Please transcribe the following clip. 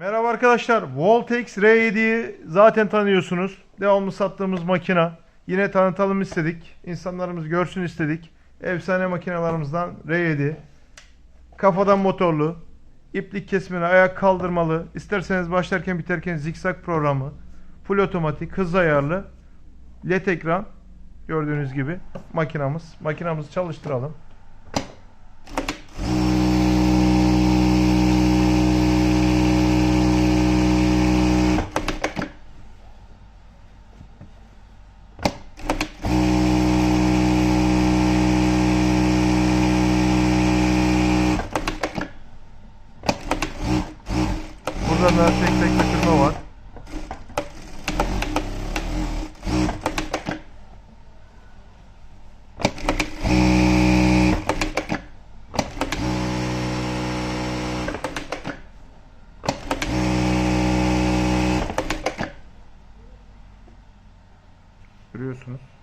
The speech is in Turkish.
Merhaba arkadaşlar. Voltex R7'yi zaten tanıyorsunuz. Devamlı sattığımız makina. Yine tanıtalım istedik. İnsanlarımız görsün istedik. Efsane makinalarımızdan R7. Kafadan motorlu. iplik kesmeli, ayak kaldırmalı. İsterseniz başlarken biterken zikzak programı. Full otomatik, hız ayarlı. LED ekran. Gördüğünüz gibi makinamız. Makinamızı çalıştıralım. Burada da tek tek götürme var. Görüyorsunuz.